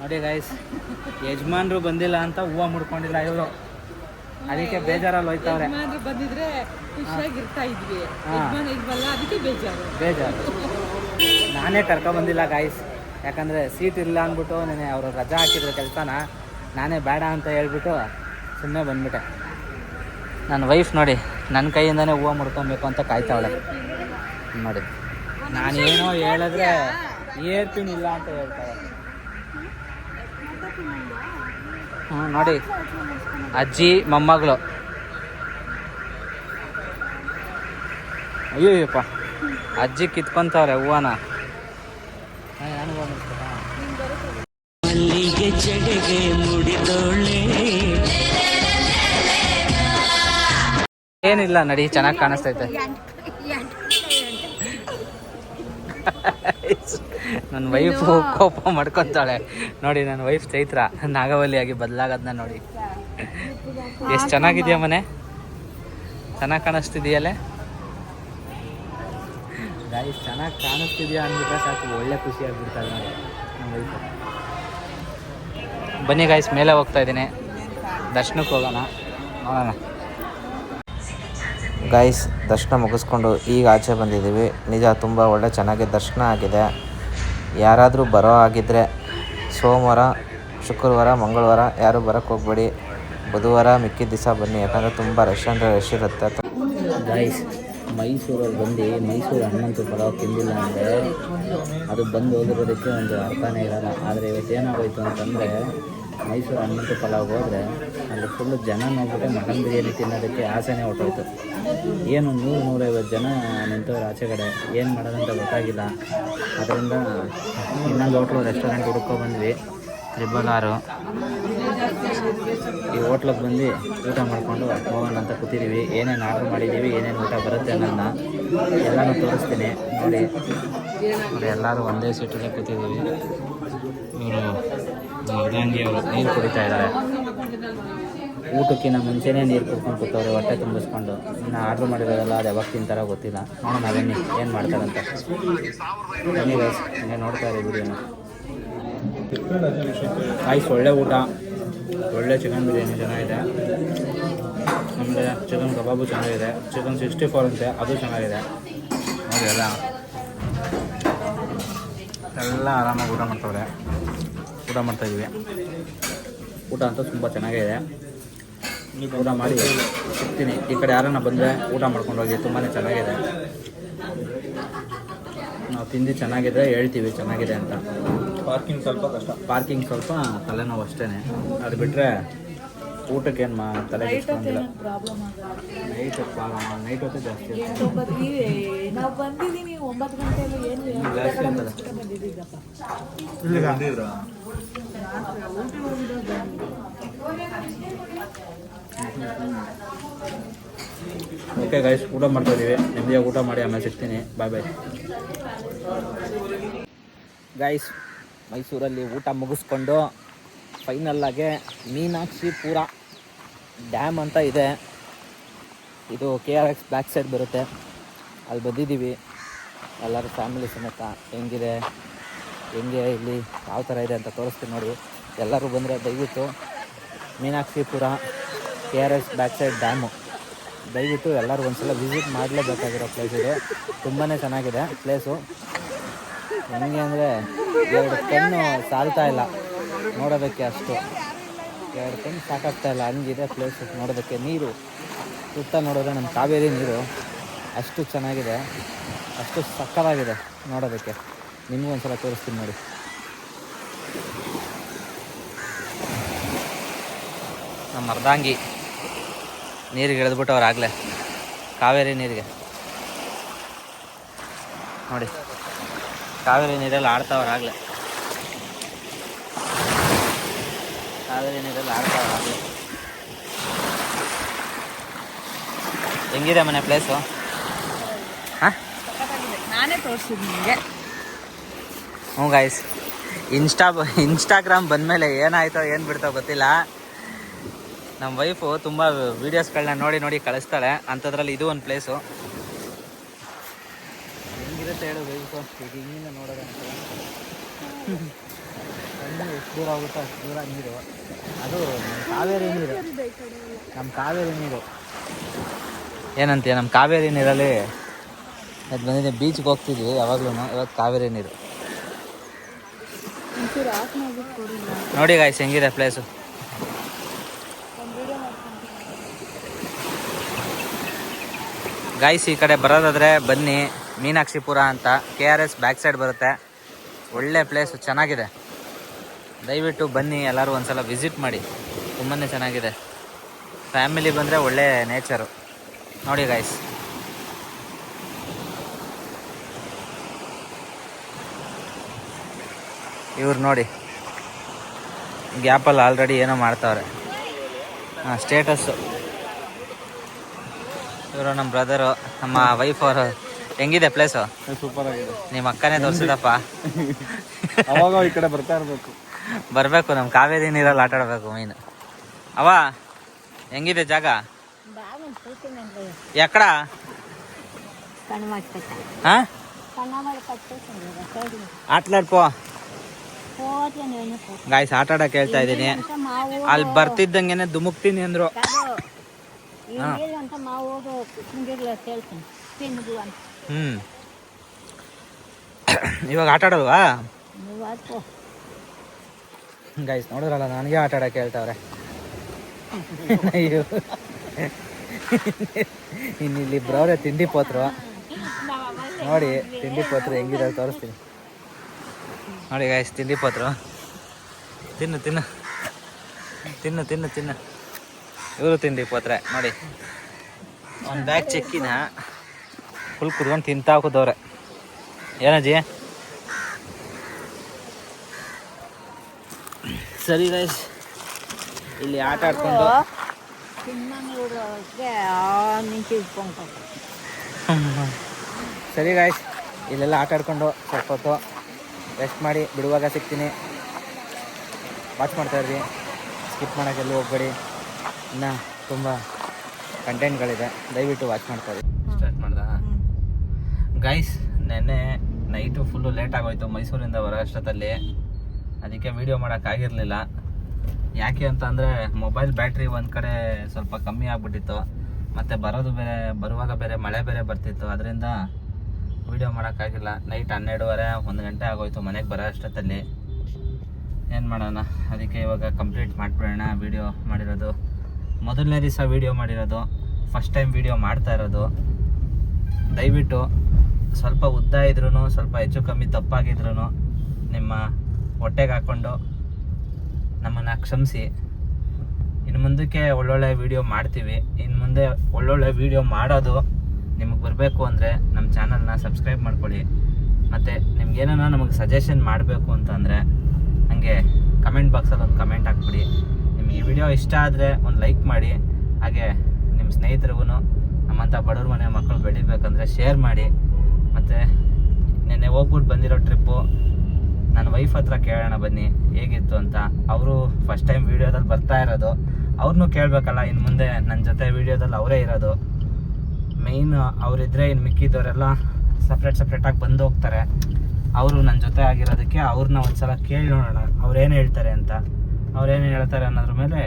ನೋಡಿ ಗೈಸ್ ಯಜಮಾನ್ರು ಬಂದಿಲ್ಲ ಅಂತ ಹೂವು ಮುಡ್ಕೊಂಡಿಲ್ಲ ಇವರು. ಅದಕ್ಕೆ ಬೇಜಾರಲ್ಲಿ ಹೋಯ್ತವ್ರೆ. ಬಂದಿದ್ರೆ ಖುಷಿಯಾಗಿರ್ತಾ ಇದ್ವಿ. ಹಾ. ಯಜಮಾನ ಇಲ್ವಲ್ಲ ಅದಕ್ಕೆ ಬೇಜಾರು. ಬೇಜಾರು. ನಾನೇ ಕರ್ಕೊ ಬಂದಿಲ್ಲ ಗಾಯ್ಸ್ ಯಾಕಂದರೆ ಸೀಟ್ ಇಲ್ಲ ಅಂದ್ಬಿಟ್ಟು ನೆನೆ ಅವರು ರಜಾ ಹಾಕಿದ್ರು ಕೆಲಸನ. ನಾನೇ ಬೇಡ ಅಂತ ಹೇಳ್ಬಿಟ್ಟು ಸುಮ್ಮನೆ ಬಂದ್ಬಿಟ್ಟೆ. ನನ್ನ ವೈಫ್ ನೋಡಿ ನನ್ನ ಕೈಯಿಂದನೇ ಹೂವು ಮುಡ್ಕೊಬೇಕು ಅಂತ ಕಾಯ್ತಾವಳೆ. ನೋಡಿ ನಾನೇನೋ ಹೇಳಿದ್ರೆ ಏರ್ತೀನಿ ಇಲ್ಲ ಅಂತ ಹೇಳ್ತಾಳೆ. ಹ್ಞೂ ನೋಡಿ. ಅಜ್ಜಿ ಮೊಮ್ಮಗಳು. ಅಯ್ಯೋಯ್ಯಪ್ಪ. ಅಜ್ಜಿ ಕಿತ್ಕೊಂತವ್ರೆ ಹೂವನ. ಮಲ್ಲಿಗೆ ಹೂವ ಮುಡಿದೋಳೆ. ಏನಿಲ್ಲ ನಡಿ ಚೆನ್ನಾಗಿ ಕಾಣಿಸ್ತೈತೆ. ನನ್ನ ವೈಫು ಕೋಪ ಮಾಡ್ಕೊತಾಳೆ. ನೋಡಿ ನನ್ನ ವೈಫ್ ಚೈತ್ರ ನಾಗವಲ್ಲಿಯಾಗಿ ಬದಲಾಗದ್ನ ನೋಡಿ. ಎಷ್ಟು ಚೆನ್ನಾಗಿದೆಯಾ ಮನೆ? ಚೆನ್ನಾಗಿ ಕಾಣಿಸ್ತಿದೆಯಲ್ಲೇ? ಗಾಯ್ಸ್ ಚೆನ್ನಾಗಿ ಕಾಣಿಸ್ತಿದ್ಯಾ ಅಂದ್ಬಿಟ್ರೆ ಸಾಕು ಒಳ್ಳೆ ಖುಷಿ ಆಗ್ಬಿಡ್ತಾರೆ ನೋಡಿ ನಮ್ಮ ವೈಫು ಬನ್ನಿ ಗಾಯ್ಸ್ ಮೇಲೆ ಹೋಗ್ತಾ ಇದ್ದೀನಿ. ದರ್ಶನಕ್ಕೆ ಹೋಗೋಣ. ನೋಡೋಣ. ಗಾಯ್ಸ್ ದರ್ಶನ ಮುಗಿಸ್ಕೊಂಡು ಈಗ ಆಚೆ ಬಂದಿದ್ದೀವಿ. ನಿಜ ತುಂಬ ಒಳ್ಳೆ ಚೆನ್ನಾಗಿ ದರ್ಶನ ಆಗಿದೆ. ಯಾರಾದರೂ ಬರೋ ಆಗಿದ್ದರೆ ಸೋಮವಾರ, ಶುಕ್ರವಾರ, ಮಂಗಳವಾರ ಯಾರೂ ಬರೋಕ್ಕೆ ಹೋಗ್ಬೇಡಿ. ಬುಧವಾರ ಮಿಕ್ಕಿದ ದಿವಸ ಬನ್ನಿ, ಯಾಕಂದರೆ ತುಂಬ ರಶ್ ಅಂದರೆ ರಶ್ ಇರುತ್ತೆ. ಗೈಸ್ ಮೈಸೂರಲ್ಲಿ ಬಂದು ಮೈಸೂರು ಹಣ್ಣಂತೂ ಪಲಾವ್ ತಿಂದಿಲ್ಲ ಅಂದರೆ ಅದು ಬಂದು ಹೋಗಿರೋದಕ್ಕೆ ಒಂದು ಅರ್ಥನೇ ಇರಲ್ಲ. ಆದರೆ ಇವತ್ತು ಏನಾಗೋಯ್ತು ಅಂತಂದರೆ ಮೈಸೂರು ಹಣ್ಣಂತೂ ಪಲಾವ್ ಹೋದರೆ ಅಲ್ಲಿ ಫುಲ್ಲು ಜನ ನೋಡ್ಬಿಟ್ಟು ಮಟನ್ ಬಿರಿಯಾನಿ ತಿನ್ನೋದಕ್ಕೆ ಆಸೆನೇ ಹೊಟ್ಟೋಯ್ತು. ಏನು ನೂರು ನೂರೈವತ್ತು ಜನ ನಿಂತವ್ರು ಆಚೆ ಕಡೆ, ಏನು ಮಾಡೋದಂತ ಗೊತ್ತಾಗಿಲ್ಲ. ಅದರಿಂದ ಇನ್ನೊಂದು ಹೋಟ್ಲು ರೆಸ್ಟೋರೆಂಟ್ ಹುಡುಕೋ ಬಂದ್ವಿ ತ್ರಿಬಲ್ ಆರು ಈ ಹೋಟ್ಲಿಗೆ ಬಂದು ಊಟ ಮಾಡಿಕೊಂಡು ಹೋಗೋಣ ಅಂತ ಕೂತಿದ್ದೀವಿ ಏನೇನು ಆರ್ಡ್ರ್ ಮಾಡಿದ್ದೀವಿ ಏನೇನು ಊಟ ಬರುತ್ತೆ ಅನ್ನೋದನ್ನ ಎಲ್ಲನೂ ತೋರಿಸ್ತೀನಿ. ನೋಡಿ. ನೋಡಿ, ಎಲ್ಲರೂ ಒಂದೇ ಸೀಟಲ್ಲೇ ಕೂತಿದ್ದೀವಿ ಇವರು ಮೃದಂಗಿ ಅವರು ನೀರು ಕುಡಿತಾ ಇದ್ದಾರೆ. ಊಟಕ್ಕಿಂತ ಮುಂಚೆನೇ ನೀರು ಕುಡ್ಕೊಂಡು ಕೂತವ್ರೆ, ಹೊಟ್ಟೆ ತುಂಬಿಸ್ಕೊಂಡು. ಇನ್ನು ಆರ್ಡ್ರ್ ಮಾಡಿರೋದಲ್ಲ ಅದು ಯಾವಾಗ ತಿಂತಾರ ಗೊತ್ತಿಲ್ಲ. ನೋಡೋಣ, ಬನ್ನಿ, ಏನು ಮಾಡ್ತಾರಂತ. ಬನ್ನಿ ಗೈಸ್ ಹಂಗೆ ನೋಡ್ತಾ ಇರಿ ವಿಡಿಯೋನ ಆಯ್ಸ್ ಒಳ್ಳೆ ಊಟ. ಒಳ್ಳೆ ಚಿಕನ್ ಬಿರಿಯಾನಿ ಚೆನ್ನಾಗಿದೆ. ಆಮೇಲೆ ಚಿಕನ್ ಕಬಾಬು ಚೆನ್ನಾಗಿದೆ. ಚಿಕನ್ ಸಿಕ್ಸ್ಟಿ ಫೋರ್ ಅಂತೆ, ಅದು ಚೆನ್ನಾಗಿದೆ. ನೋಡಿ ಎಲ್ಲ. ಎಲ್ಲ ಆರಾಮಾಗಿ ಊಟ ಮಾಡ್ತವ್ರೆ. ಊಟ ಮಾಡ್ತಾ ಇದೀವಿ. ಊಟ ಅಂತೂ ತುಂಬ ಚೆನ್ನಾಗಿದೆ ಊಟ ಮಾಡಿ ಸಿಗ್ತೀನಿ. ಈ ಕಡೆ ಯಾರನ್ನ ಬಂದರೆ ಊಟ ಮಾಡ್ಕೊಂಡು ಹೋಗಿ ತುಂಬಾ ಚೆನ್ನಾಗಿದೆ. ನಾವು ತಿಂದು ಚೆನ್ನಾಗಿದೆ ಹೇಳ್ತೀವಿ ಚೆನ್ನಾಗಿದೆ ಅಂತ. ಪಾರ್ಕಿಂಗ್ ಸ್ವಲ್ಪ ಕಷ್ಟ. ಪಾರ್ಕಿಂಗ್ ಸ್ವಲ್ಪ ತಲೆನೋವು ಅಷ್ಟೇ ಅದು ಬಿಟ್ಟರೆ ಊಟಕ್ಕೆ ಏನು ಮಾ ತಲೆ ಕೆಡಿಸ್ಕೊಂಡಿಲ್ಲ ನೈಟ್ ನೈಟ್ ಹೊತ್ತು ಜಾಸ್ತಿ ಜಾಸ್ತಿ ಓಕೆ ಗೈಸ್ ಊಟ ಮಾಡ್ತಾ ಇದೀವಿ. ನೆಮ್ಮದಿಯಾಗಿ ಊಟ ಮಾಡಿ, ಆಮೇಲೆ ಸಿಗ್ತೀನಿ. ಬಾಯ್ ಬಾಯ್ ಗೈಸ್ ಮೈಸೂರಲ್ಲಿ ಊಟ ಮುಗಿಸ್ಕೊಂಡು ಫೈನಲ್ಲಾಗೆ ಮೀನಾಕ್ಷಿಪುರ ಡ್ಯಾಮ್ ಅಂತ ಇದೆ. ಇದು K R X back side ಬರುತ್ತೆ. ಅಲ್ಲಿ ಬಂದಿದ್ದೀವಿ. ಎಲ್ಲರೂ ಫ್ಯಾಮಿಲಿ ಸಮೇತ ಹೆಂಗಿದೆ, ಹೆಂಗೆ, ಇಲ್ಲಿ ಯಾವ ಥರ ಇದೆ ಅಂತ ತೋರಿಸ್ತೀನಿ ನೋಡಿ. ಎಲ್ಲರೂ ಬಂದರೆ ದಯವಿಟ್ಟು Meenakshipura K R S back side dam ದಯವಿಟ್ಟು ಎಲ್ಲರೂ ಒಂದ್ಸಲ ವಿಸಿಟ್ ಮಾಡಲೇಬೇಕಾಗಿರೋ ಪ್ಲೇಸ್ ಇದು. ತುಂಬಾ ಚೆನ್ನಾಗಿದೆ ಪ್ಲೇಸು ಹೆಂಗೆ ಅಂದರೆ ಎರಡು ಕಣ್ಣು ಸಾಲ್ತಾ ಇಲ್ಲ. ನೋಡೋದಕ್ಕೆ ಅಷ್ಟು. ಎರಡು ಕಣ್ಣು ಸಾಕಾಗ್ತಾ ಇಲ್ಲ. ಹಂಗಿದೆ ಪ್ಲೇಸ್ ನೋಡೋದಕ್ಕೆ. ನೀರು, ಸುತ್ತ ನೋಡಿದ್ರೆ ನಮ್ಮ ಕಾವೇರಿ ನೀರು ಅಷ್ಟು ಚೆನ್ನಾಗಿದೆ. ಅಷ್ಟು ಸಕ್ಕತ್ತಾಗಿದೆ ನೋಡೋದಕ್ಕೆ. ನಿಮಗೂ ಒಂದ್ಸಲ ತೋರಿಸ್ತೀನಿ ನೋಡಿ. ನಮ್ಮ ಅರ್ಧಾಂಗಿ. ನೀರಿಗೆ ಇಳಿದ್ಬಿಟ್ಟವ್ರು ಆಗಲೇ. ಕಾವೇರಿ ನೀರಿಗೆ. ನೋಡಿ. ಕಾವೇರಿ ನೀರಲ್ಲಿ ಆಡ್ತಾವ್ರು ಆಗಲೇ. ಕಾವೇರಿ ನೀರಲ್ಲಿ ಆಡ್ತಾವ್ರು ಆಗಲೇ. ಹೆಂಗಿದೆ ಮನೆ ಪ್ಲೇಸು ಹಾಂ? ನಾನೇ ತೋರಿಸಿದ್ ನಿಮಗೆ. ಹ್ಞೂ ಗಾಯ್ಸ್ ಇನ್ಸ್ಟಾ ಇನ್ಸ್ಟಾಗ್ರಾಮ್ ಬಂದಮೇಲೆ ಏನಾಯ್ತೋ ಏನು ಬಿಡ್ತೋ ಗೊತ್ತಿಲ್ಲ. ನಮ್ಮ ವೈಫು ತುಂಬ ವೀಡಿಯೋಸ್ಗಳನ್ನ ನೋಡಿ ನೋಡಿ ಕಳಿಸ್ತಾಳೆ. ಅಂಥದ್ರಲ್ಲಿ ಇದು ಒಂದು ಪ್ಲೇಸು ಹೆಂಗಿರುತ್ತೆ ಹೇಳು ವೈಫು? ಈಗ ಹಿಂಗಿಂದ ನೋಡೋದಂತ ಎಷ್ಟು ದೂರ ಆಗುತ್ತೆ ಅಷ್ಟು ದೂರ ನೀರು. ಅದು ನಮ್ಮ ಕಾವೇರಿ ನೀರು. ನಮ್ಮ ಕಾವೇರಿ ನೀರು. ಏನಂತೀಯ? ನಮ್ಮ ಕಾವೇರಿ ನೀರಲ್ಲಿ ಅದು ಬಂದಿದೆ ಬೀಚ್ಗೆ ಹೋಗ್ತಿದ್ವಿ ಯಾವಾಗ್ಲೂ ಇವತ್ತು ಕಾವೇರಿ ನೀರು. ನೋಡಿ ಗಾಯ್ಸ್ ಹೆಂಗಿದೆ ಪ್ಲೇಸು ಗಾಯ್ಸ್ ಈ ಕಡೆ ಬರೋದಾದ್ರೆ ಬನ್ನಿ. ಮೀನಾಕ್ಷಿಪುರ ಅಂತ. K R S back side ಬರುತ್ತೆ. ಒಳ್ಳೆ ಪ್ಲೇಸು ಚೆನ್ನಾಗಿದೆ. ದಯವಿಟ್ಟು ಬನ್ನಿ, ಎಲ್ಲರೂ ಒಂದ್ಸಲ ವಿಸಿಟ್ ಮಾಡಿ. ತುಂಬಾ ಚೆನ್ನಾಗಿದೆ. ಫ್ಯಾಮಿಲಿ ಬಂದರೆ ಒಳ್ಳೆ ನೇಚರು ನೋಡಿ ಗಾಯ್ಸ್ ಇವ್ರು ನೋಡಿ. ಗ್ಯಾಪಲ್ಲಿ ಆಲ್ರೆಡಿ ಏನೋ ಮಾಡ್ತಾವ್ರೆ. ಹಾಂ ಸ್ಟೇಟಸ್ಸು ಇವರು ನಮ್ಮ ಬ್ರದರು ನಮ್ಮ ವೈಫ್ ಅವರು. ಹೆಂಗಿದೆ ಪ್ಲೇಸು ಸೂಪರ್ ಆಗಿದೆ. ನಿಮ್ಮ ಅಕ್ಕನೇ ತೋರಿಸಿದಪ್ಪ. ಅವಾಗ ಈ ಕಡೆ ಬರ್ತಾ ಇರಬೇಕು. ಬರಬೇಕು ನಮ್ಮ ಕಾವೇರಿ ನೀರಲ್ಲಿ ಆಟ ಆಡಬೇಕು ಮೀನು ಅವ ಹೆಂಗಿದೆ ಜಾಗ? ಎಕ್ಕಡ? ಹಾಂ? ಆಟ್ಲಾಡ್ಪೋ ಗಾಯ್ಸ್ ಆಟ ಆಡಕ್ಕೆ ಹೇಳ್ತಾ ಇದ್ದೀನಿ. ಅಲ್ಲಿ ಬರ್ತಿದ್ದಂಗೆನೆ ದುಮುಕ್ತೀನಿ ಅಂದ್ರು. ಅಂತ ಮಾವು ಹೇಳ್ತೀನಿ ತಿನ್ನುದು ಅಂತ. ಹ್ಮ್. ಇವಾಗ ಆಟ ಆಡೋಲ್ವಾ? ನೀವು ಆಡ್ಕೋ. ಗೈಸ್ ನೋಡಿದ್ರಲ್ಲ ನನಗೆ ಆಟ ಆಡಕ್ಕೆ ಹೇಳ್ತಾವ್ರೆ. ಅಯ್ಯೋ. ಇನ್ನು ಇಲ್ಲಿ ಬ್ರವ್ರೆ ತಿಂಡಿ ಪೋತ್ರು. ನೋಡಿ ತಿಂಡಿ ಪೋತ್ರು ಹೆಂಗಿದೆ ತೋರಿಸ್ತೀನಿ. ನೋಡಿ ಗಾಯ್ಸ್ ತಿಂಡಿ ಪೋತ್ರು. ತಿನ್ನು ತಿನ್ನು. ತಿನ್ನು ತಿನ್ನು ತಿನ್ನು. ಇವರು ತಿಂಡಿ ಪೋತ್ರೆ. ನೋಡಿ. ಒಂದು ಬ್ಯಾಗ್ ಚೆಕ್ಕಿನ ಫುಲ್ ಕುತ್ಕೊಂಡು ತಿಂತಾ ಕೂತವ್ರೆ ಏನಜ್ಜಿ? ಸರಿ ರೈಸ್ ಇಲ್ಲಿ ಆಟ ಆಡ್ಕೊಂಡು. ಸರಿ ಗಾಯ್ಸ್ ಇಲ್ಲೆಲ್ಲ ಆಟ ಆಡ್ಕೊಂಡು ಸ್ವಲ್ಪ ಹೊತ್ತು ರೆಸ್ಟ್ ಮಾಡಿ ಬಿಡುವಾಗ ಸಿಗ್ತೀನಿ. ವಾಚ್ ಮಾಡ್ತಾ ಇರ್ರಿ. ಸ್ಕಿಪ್ ಮಾಡೋಕ್ಕೆಲ್ಲೂ ಹೋಗ್ಬೇಡಿ. ಇನ್ನು ತುಂಬ ಕಂಟೆಂಟ್ಗಳಿದೆ ದಯವಿಟ್ಟು ವಾಚ್ ಮಾಡ್ತಾ ಸ್ಟಾರ್ಟ್ ಮಾಡ್ದ? ಗೈಸ್ ನೆನ್ನೆ ನೈಟು ಫುಲ್ಲು ಲೇಟ್ ಆಗೋಯ್ತು. ಮೈಸೂರಿಂದ ಬರೋ ಅಷ್ಟೊತ್ತಲ್ಲಿ. ಅದಕ್ಕೆ ವೀಡಿಯೋ ಮಾಡೋಕ್ಕಾಗಿರಲಿಲ್ಲ ಯಾಕೆ ಅಂತ ಅಂದರೆ ಮೊಬೈಲ್ ಬ್ಯಾಟ್ರಿ ಒಂದು ಕಡೆ ಸ್ವಲ್ಪ ಕಮ್ಮಿ ಆಗಿಬಿಟ್ಟಿತ್ತು. ಮತ್ತು ಬರೋದು ಬೇರೆ ಬರುವಾಗ ಬೇರೆ ಮಳೆ ಬೇರೆ ಬರ್ತಿತ್ತು. ಅದರಿಂದ ವಿಡಿಯೋ ಮಾಡೋಕ್ಕಾಗಿಲ್ಲ ನೈಟ್ ಹನ್ನೆರಡುವರೆ ಒಂದು ಗಂಟೆ ಆಗೋಯ್ತು ಮನೆಗೆ ಬರೋ ಅಷ್ಟೊತ್ತಲ್ಲಿ. ಏನು ಮಾಡೋಣ? ಅದಕ್ಕೆ ಇವಾಗ ಕಂಪ್ಲೀಟ್ ಮಾಡಿಬಿಡೋಣ. ವಿಡಿಯೋ ಮಾಡಿರೋದು. ಮೊದಲನೇ ದಿವಸ ವಿಡಿಯೋ ಮಾಡಿರೋದು ಫಸ್ಟ್ ಟೈಮ್ ವೀಡಿಯೋ ಮಾಡ್ತಾ ಇರೋದು. ದಯವಿಟ್ಟು ಸ್ವಲ್ಪ ಉದ್ದ ಇದ್ರೂ ಸ್ವಲ್ಪ ಹೆಚ್ಚು ಕಮ್ಮಿ ತಪ್ಪಾಗಿದ್ರೂ ನಿಮ್ಮ ಹೊಟ್ಟೆಗೆ ಹಾಕ್ಕೊಂಡು ನಮ್ಮನ್ನು ಕ್ಷಮಿಸಿ. ಇನ್ನು ಮುಂದಕ್ಕೆ ಒಳ್ಳೊಳ್ಳೆ ವಿಡಿಯೋ ಮಾಡ್ತೀವಿ. ಇನ್ನು ಮುಂದೆ ಒಳ್ಳೊಳ್ಳೆ ವಿಡಿಯೋ ಮಾಡೋದು ನಿಮಗೆ ಬರಬೇಕು ಅಂದರೆ ನಮ್ಮ ಚಾನಲ್ನ ಸಬ್ಸ್ಕ್ರೈಬ್ ಮಾಡ್ಕೊಳ್ಳಿ. ಮತ್ತು ನಿಮ್ಗೇನೋ ನಮಗೆ ಸಜೆಷನ್ ಮಾಡಬೇಕು ಅಂತಂದರೆ ಹಾಗೆ ಕಮೆಂಟ್ ಬಾಕ್ಸಲ್ಲಿ ಒಂದು ಕಮೆಂಟ್ ಹಾಕ್ಬಿಡಿ. ಈ ವಿಡಿಯೋ ಇಷ್ಟ ಆದರೆ ಒಂದು ಲೈಕ್ ಮಾಡಿ, ಹಾಗೆ ನಿಮ್ಮ ಸ್ನೇಹಿತರಿಗೂ, ನಮ್ಮಂಥ ಬಡವ್ರ ಮನೆ ಮಕ್ಕಳು ಬೆಳಿಬೇಕಂದ್ರೆ ಶೇರ್ ಮಾಡಿ. ಮತ್ತು ನಿನ್ನೆ ಹೋಗ್ಬಿಟ್ಟು ಬಂದಿರೋ ಟ್ರಿಪ್ಪು ನನ್ನ ವೈಫ್ ಹತ್ರ ಕೇಳೋಣ ಬನ್ನಿ, ಹೇಗಿತ್ತು ಅಂತ. ಅವರು ಫಸ್ಟ್ ಟೈಮ್ ವೀಡಿಯೋದಲ್ಲಿ ಬರ್ತಾ ಇರೋದು. ಅವ್ರನ್ನೂ ಕೇಳಬೇಕಲ್ಲ, ಇನ್ನು ಮುಂದೆ ನನ್ನ ಜೊತೆ ವೀಡಿಯೋದಲ್ಲಿ ಅವರೇ ಇರೋದು. ಮೇಯ್ನ್ ಅವರಿದ್ದರೆ ಇನ್ನು ಮಿಕ್ಕಿದ್ದವರೆಲ್ಲ ಸಪ್ರೇಟ್ ಸಪ್ರೇಟಾಗಿ ಬಂದು ಹೋಗ್ತಾರೆ. ಅವರು ನನ್ನ ಜೊತೆ ಆಗಿರೋದಕ್ಕೆ ಅವ್ರನ್ನ ಒಂದು ಸಲ ಕೇಳಿ ನೋಡೋಣ. ಅವ್ರೇನು ಹೇಳ್ತಾರೆ ಅಂತ. ಅವ್ರೇನು ಹೇಳ್ತಾರೆ ಅನ್ನೋದ್ರ ಮೇಲೆ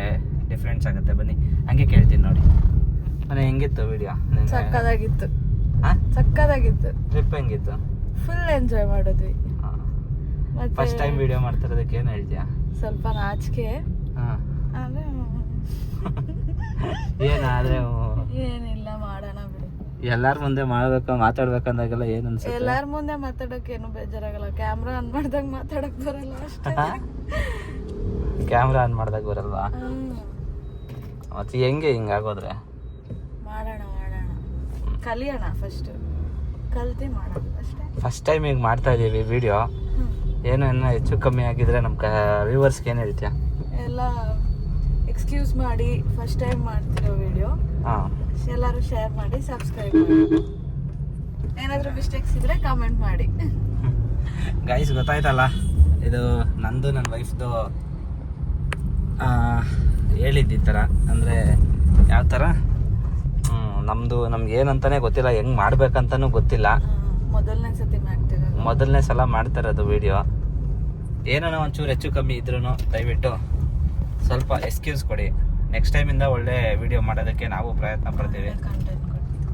ಡಿಫ್ರೆನ್ಸ್ ಆಗುತ್ತೆ. ಬನ್ನಿ ಹಂಗೆ ಕೇಳ್ತೀನಿ ನೋಡಿ. ಮನೆ ಹೆಂಗಿತ್ತು ವಿಡಿಯೋ ಸಕ್ಕದಾಗಿತ್ತು. ಸಕ್ಕದಾಗಿತ್ತು. ಟ್ರಿಪ್ ಹೆಂಗಿತ್ತು? ಫುಲ್ ಎಂಜಾಯ್ ಮಾಡಿದ್ವಿ. ಫಸ್ಟ್ ಟೈಮ್ ವಿಡಿಯೋ ಮಾಡ್ತಿರೋದಕ್ಕೆ ಏನು ಹೇಳ್ತೀಯಾ? ಸ್ವಲ್ಪ ನಾಚಿಕೆ. ಹಾಂ. ಆದ್ರೆ ಏನಾದ್ರೆ ಏನಿಲ್ಲ ಮಾಡೋಣ ಬಿಡು. ಎಲ್ಲಾರ ಮುಂದೆ ಮಾಡ್ಬೇಕು ಮಾತಾಡ್ಬೇಕಂದಾಗೆಲ್ಲ ಏನು ಅನ್ಸುತ್ತೆ? ಎಲ್ಲಾರ ಮುಂದೆ ಮಾತಾಡೋಕೆ ಏನು ಬೇಜಾರಾಗಲ್ಲ. ಕ್ಯಾಮ್ರಾ ಆನ್ ಮಾಡ್ದಾಗ ಮಾತಾಡಕ್ ಬರಲ್ಲ ಅಷ್ಟೇ. ಕ್ಯಾಮ್ರಾ ಆನ್ ಮಾಡ್ದಾಗ ಬರಲ್ವಾ. ಮತ್ತೆ ಹೆಂಗೆ ಹಿಂಗಾಗೋದ್ರೆ ಮಾಡೋಣ ಮಾಡೋಣ. ಕಲಿಯೋಣ ಫಸ್ಟ್ ಕಲ್ತಿ ಮಾಡೋಣ ಅಷ್ಟೇ. ಫಸ್ಟ್ ಟೈಮ್ ಈಗ ಮಾಡ್ತಾ ಇದೀವಿ ವಿಡಿಯೋ ಏನೋ ಏನೋ ಇನ್ನೂ ಹೆಚ್ಚು ಕಮ್ಮಿ ಆಗಿದ್ರೆ ನಮ್ಮ ಕ ವ್ಯೂವರ್ಸ್ಗೆ ಏನು ಹೇಳ್ತೀಯ? ಎಲ್ಲ ಎಕ್ಸ್ಕ್ಯೂಸ್ ಮಾಡಿ ಫಸ್ಟ್ ಟೈಮ್ ಮಾಡ್ತಿರೋ ವಿಡಿಯೋ ಹಾಂ. ಎಲ್ಲರೂ ಶೇರ್ ಮಾಡಿ ಸಬ್ಸ್ಕ್ರೈಬ್ ಮಾಡಿ. ಏನಾದರೂ ಮಿಸ್ಟೇಕ್ಸ್ ಇದ್ರೆ ಕಾಮೆಂಟ್ ಮಾಡಿ. ಗೈಸ್ ಗೊತ್ತಾಯ್ತಲ್ಲ? ಇದು ನಂದು ನನ್ನ ವೈಫ್ದು ಹೇಳಿದ್ದು ಈ ಥರ. ಅಂದರೆ ಯಾವ ಥರ? ನಮ್ಮದು ನಮ್ಗೆ ಏನಂತಾನೆ ಗೊತ್ತಿಲ್ಲ ಹೆಂಗೆ ಮಾಡ್ಬೇಕಂತನೂ ಗೊತ್ತಿಲ್ಲ. ಮೊದಲನೇ ಸತಿ ಮಾಡ್ತಿರೋದು. ಮೊದಲನೇ ಸಲ ಮಾಡ್ತಾರೆ ಅದು ವಿಡಿಯೋ ಏನೋ ಒಂಚೂರು ಹೆಚ್ಚು ಕಮ್ಮಿ ಇದ್ರೂ ದಯವಿಟ್ಟು ಸ್ವಲ್ಪ ಎಕ್ಸ್ಕ್ಯೂಸ್ ಕೊಡಿ. ನೆಕ್ಸ್ಟ್ ಟೈಮಿಂದ ಒಳ್ಳೆ ವಿಡಿಯೋ ಮಾಡೋದಕ್ಕೆ ನಾವು ಪ್ರಯತ್ನ ಪಡ್ತೀವಿ.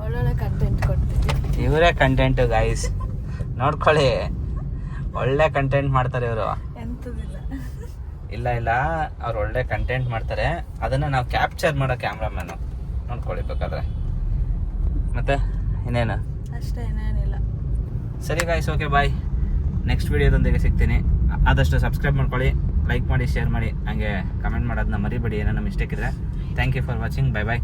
ಒಳ್ಳೊಳ್ಳೆ ಕಂಟೆಂಟ್ ಕೊಡ್ತೀವಿ. ಇವರೇ ಕಂಟೆಂಟ್ ಗಾಯ್ಸ್ ನೋಡ್ಕೊಳ್ಳಿ. ಒಳ್ಳೆ ಕಂಟೆಂಟ್ ಮಾಡ್ತಾರೆ ಇವರು. ಇಲ್ಲ ಇಲ್ಲ. ಅವ್ರು ಒಳ್ಳೆ ಕಂಟೆಂಟ್ ಮಾಡ್ತಾರೆ. ಅದನ್ನು ನಾವು ಕ್ಯಾಪ್ಚರ್ ಮಾಡೋ ಕ್ಯಾಮ್ರಾಮ್ಯಾನು ನೋಡ್ಕೊಳ್ಳಿ ಬೇಕಾದ್ರೆ ಮತ್ತೆ ಇನ್ನೇನು? ಅಷ್ಟೇ ಇನ್ನೇನಿಲ್ಲ. ಸರಿ ಗಾಯ್ಸ್ ಓಕೆ ಬಾಯ್ ನೆಕ್ಸ್ಟ್ ವಿಡಿಯೋದೊಂದಿಗೆ ಸಿಗ್ತೀನಿ. ಆದಷ್ಟು ಸಬ್ಸ್ಕ್ರೈಬ್ ಮಾಡ್ಕೊಳ್ಳಿ ಲೈಕ್ ಮಾಡಿ ಶೇರ್ ಮಾಡಿ. ಹಾಗೆ ಕಮೆಂಟ್ ಮಾಡೋದನ್ನ ಮರಿಬೇಡಿ ಏನಾರ ಮಿಸ್ಟೇಕ್ ಇದ್ರೆ. Thank you for watching bye bye